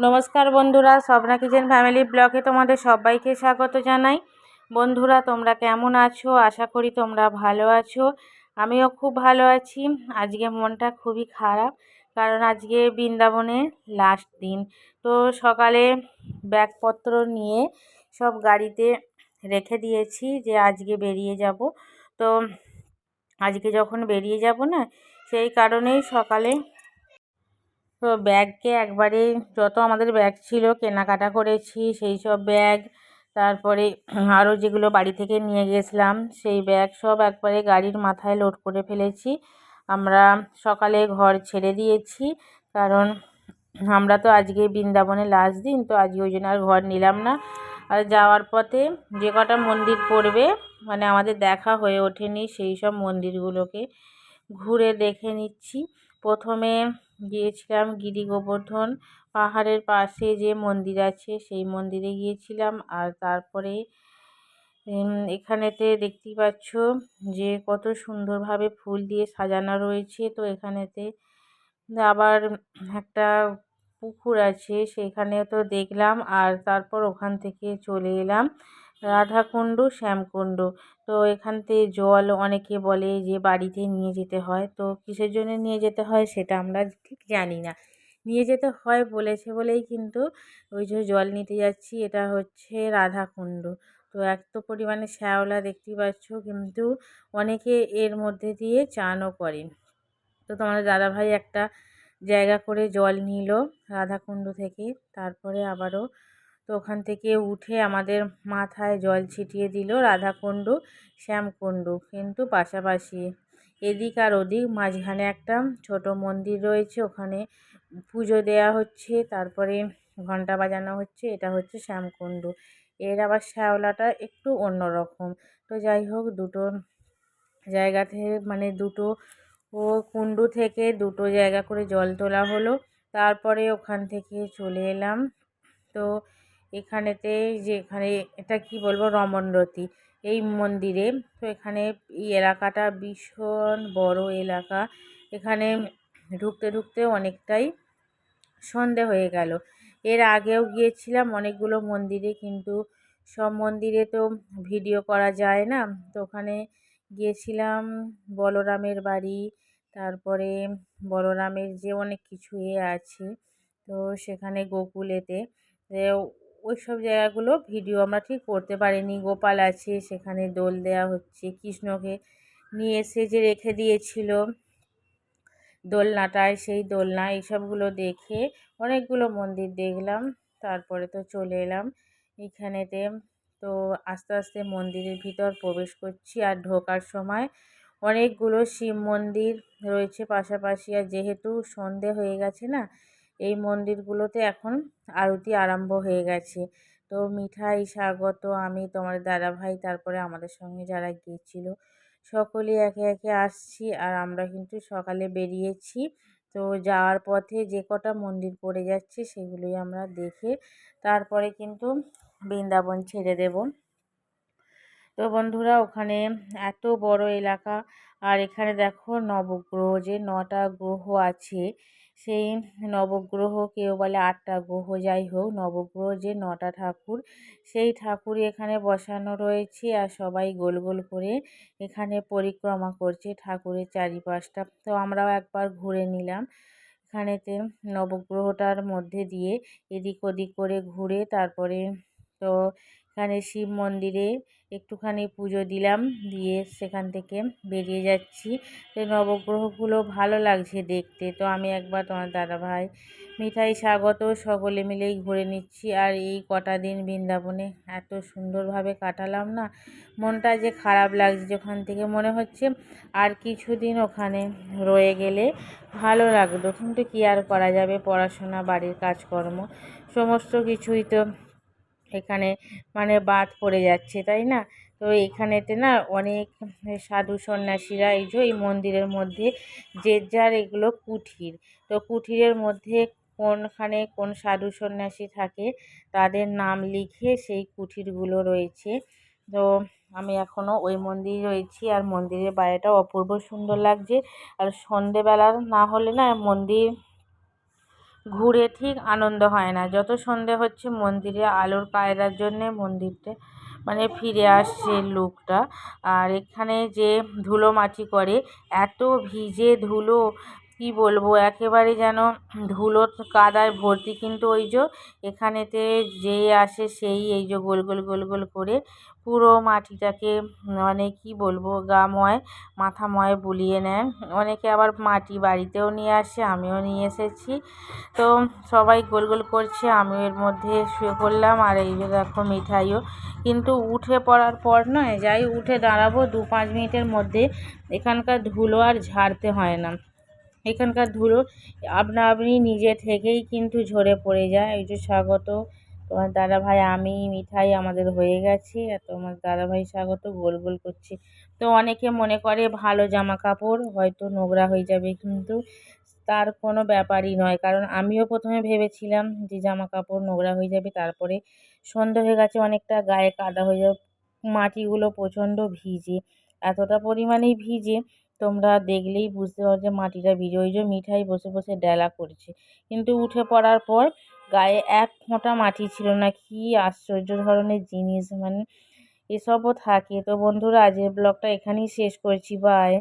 নমস্কার বন্ধুরা, Swapna kitchen family ব্লগে তোমাদের সবাইকে স্বাগত জানাই। বন্ধুরা, তোমরা কেমন আছো? আশা করি তোমরা ভালো আছো। আমিও খুব ভালো আছি। আজকে মনটা খুবই খারাপ, কারণ আজকে বৃন্দাবনে লাস্ট দিন। তো সকালে ব্যাগপত্র নিয়ে সব গাড়িতে রেখে দিয়েছি যে আজকে বেরিয়ে যাব। তো আজকে যখন বেরিয়ে যাব না, সেই কারণেই সকালে তো ব্যাগকে একবারে যত আমাদের ব্যাগ ছিল কেনাকাটা করেছি, সেই সব ব্যাগ, তারপরে আরও যেগুলো বাড়ি থেকে নিয়ে গেছিলাম, সেই ব্যাগ সব একবারে গাড়ির মাথায় লোড করে ফেলেছি। আমরা সকালে ঘর ছেড়ে দিয়েছি, কারণ আমরা তো আজকে বৃন্দাবনে লাস্ট দিন, তো আজকে ওই জন্য আর ঘর নিলাম না। আর যাওয়ার পথে যে কটা মন্দির পড়বে মানে আমাদের দেখা হয়ে ওঠেনি সেই সব মন্দিরগুলোকে ঘুরে দেখে নিচ্ছি। প্রথমে গিয়েছিলাম গিরি গোবর্ধন পাহাড়ের পাশে যে মন্দির আছে, সেই মন্দিরে গিয়েছিলাম। আর তারপরে এখানেতে দেখতেই পাচ্ছ যে কত সুন্দরভাবে ফুল দিয়ে সাজানো রয়েছে। তো এখানেতে আবার একটা পুকুর আছে সেখানে তো দেখলাম। আর তারপর ওখান থেকে চলে এলাম। রাধাকুণ্ড, শ্যামকুণ্ড। তো এখান থেকে জল অনেকে বলে যে বাড়িতে নিয়ে যেতে হয়। তো কিসের জন্য নিয়ে যেতে হয় সেটা আমরা ঠিক জানি না। নিয়ে যেতে হয় বলেছে বলেই কিন্তু ওই যে জল নিতে যাচ্ছি, এটা হচ্ছে রাধাকুণ্ড। তো এত পরিমাণে শ্যাওলা দেখতেই পাচ্ছ, কিন্তু অনেকে এর মধ্যে দিয়ে চানও করেন। তো তোমাদের দাদাভাই একটা জায়গা করে জল নিল রাধাকুণ্ড থেকে, তারপরে আবারও তো ওখান থেকে উঠে আমাদের মাথায় জল ছিটিয়ে দিল রাধাকুণ্ড, শ্যামকুণ্ড। কিন্তু পাশাপাশি এদিক আর ওদিক মাঝখানে একটা ছোট মন্দির রয়েছে, ওখানে পুজো দেয়া হচ্ছে, তারপরে ঘণ্টা বাজানো হচ্ছে, এটা হচ্ছে শ্যামকুণ্ড। এর আবার শ্যাওলাটা একটু অন্যরকম তো যাই হোক, দুটো জায়গা থেকে মানে দুটো ও কুণ্ডু থেকে দুটো জায়গা করে জল তোলা হলো। তারপরে ওখান থেকে চলে এলাম। তো এখানেতে যে এখানে এটা কি বলব? রমনরতি এই মন্দিরে তো এখানে এই এলাকাটা ভীষণ বড় এলাকা। এখানে ঢুকতে ঢুকতে অনেকটাই সন্ধে হয়ে গেল। এর আগেও গিয়েছিলাম অনেকগুলো মন্দিরে কিন্তু সব মন্দিরে তো ভিডিও করা যায় না। তো ওখানে গিয়েছিলাম বলরামের বাড়ি, তারপরে বলরামের যে অনেক কিছু এ আছে, তো সেখানে গোকুলেতে। ওই সব জায়গাগুলো ভিডিও আমরা ঠিক করতে পারিনি। গোপাল আছে, সেখানে দোল দেওয়া হচ্ছে, কৃষ্ণকে নিয়ে এসে যে রেখে দিয়েছিল দোলনাটায় সেই দোলনা, এইসবগুলো দেখে অনেকগুলো মন্দির দেখলাম, তারপরে তো চলে এলাম এখানেতে। তো আস্তে আস্তে মন্দিরের ভিতর প্রবেশ করছি আর ঢোকার সময় অনেকগুলো শিব মন্দির রয়েছে পাশাপাশি। আর যেহেতু সন্ধে হয়ে গেছে না এই মন্দিরগুলোতে এখন আরতি আরম্ভ হয়ে গেছে। তো মিঠাই, স্বাগত, আমি তোমার দাদাভাই তারপরে আমাদের সঙ্গে যারা গিয়েছিল সকলে একে একে আসছি আর আমরা কিন্তু সকালে বেরিয়েছি। তো যাওয়ার পথে যে কটা মন্দির পড়ে যাচ্ছে সেগুলোই আমরা দেখে তারপরে কিন্তু বৃন্দাবন ছেড়ে দেব। তো বন্ধুরা, ওখানে এত বড় এলাকা আর এখানে দেখো নবগ্রহ, যে নটা গ্রহ আছে। সেই নবগ্রহ কেউ বলে আটটা গ্রহ, যাই হোক, নবগ্রহ যে নটা ঠাকুর, সেই ঠাকুরই এখানে বসানো রয়েছে আর সবাই গোল গোল করে এখানে পরিক্রমা করছে ঠাকুরের চারিপাশটা। তো আমরাও একবার ঘুরে নিলাম। এখানেতে নবগ্রহটার মধ্যে দিয়ে এদিক ওদিক করে ঘুরে তারপরে তো এখানে শিব মন্দিরে একটুখানি পুজো দিলাম, দিয়ে সেখান থেকে বেরিয়ে যাচ্ছি। তো নবগ্রহগুলো ভালো লাগছে দেখতে। তো আমি একবার তোমার দাদাভাই, মিঠাই, স্বাগত সকলে মিলেই ঘুরে নিচ্ছি। আর এই কটা দিন বৃন্দাবনে এত সুন্দরভাবে কাটালাম না, মনটা যে খারাপ লাগছে ওখান থেকে মনে হচ্ছে আর কিছুদিন ওখানে রয়ে গেলে ভালো লাগতো। কিন্তু কী আর করা যাবে? পড়াশোনা, বাড়ির কাজকর্ম, সমস্ত কিছুই তো এখানে মানে বাদ পড়ে যাচ্ছে, তাই না? তো এখানেতে না অনেক সাধু সন্ন্যাসীরা এই যে এই মন্দিরের মধ্যে যে যার এগুলো কুঠির। তো কুঠিরের মধ্যে কোনখানে কোন সাধু সন্ন্যাসী থাকে তাদের নাম লিখে সেই কুঠিরগুলো রয়েছে। তো আমি এখনও ওই মন্দিরে রয়েছি আর মন্দিরের বাইরেটাও অপূর্ব সুন্দর লাগছে। আর সন্ধেবেলা না হলে না মন্দির ঘুরে ঠিক আনন্দ হয় না। যত সন্ধে হচ্ছে মন্দিরে আলোর পায়রার জন্যে মন্দিরটা মানে ফিরে আসছে লোকটা। আর এখানে যে ধুলো মাটি করে, এত ভিজে ধুলো কি বলব? একেবারে যেন ধুলো কাদায় ভর্তি। কিন্তু ওই যে এখানেতে যেই আসে সেই, এই যে গোল গোল গোল গোল করে পুরো মাটিটাকে মানে কি বলব, গা ময়, মাথা ময় বুলিয়ে নেয়। অনেকে আবার মাটি বাড়িতেও নিয়ে আসে, আমিও নিয়ে এসেছি। তো সবাই গোল গোল করছে, আমিও এর মধ্যে শুয়ে পড়লাম। আর এই যে দেখো মিঠাইও। কিন্তু উঠে পড়ার পর নয়, যাই উঠে দাঁড়াবো দু পাঁচ মিনিটের মধ্যে এখানকার ধুলো আর ঝাড়তে হয় না। এখানকার ধুলো আপনা আপনি নিজে থেকেই কিন্তু ঝরে পড়ে যায়। ওই যে স্বাগত। তোমার দাদাভাই আমি, মিঠাই আমাদের হয়ে গেছে। আর তোমার দাদাভাই স্বাগত, গোল গোল করছে। তো অনেকে মনে করে ভালো জামা কাপড় হয়তো নোংরা হয়ে যাবে কিন্তু তার কোনো ব্যাপারই নয়। কারণ আমিও প্রথমে ভেবেছিলাম যে জামা কাপড় নোংরা হয়ে যাবে, তারপরে সন্ধে হয়ে গেছে অনেকটা গায়ে কাদা হয়ে যাবে, মাটিগুলো প্রচণ্ড ভিজে, এতটা পরিমাণেই ভিজে তোমরা দেখলেই বুঝতে পারো যে মাটিটা ভিজে ওই মিঠাই বসে বসে ডেলা করছে। কিন্তু উঠে পড়ার পর গায়ে এক ফোঁটা মাটি ছিল না, কি আশ্চর্য ধরনের জিনিস মানে এসবও থাকে। তো বন্ধুরা, আজকের ব্লগটা এখানেই শেষ করছি বাই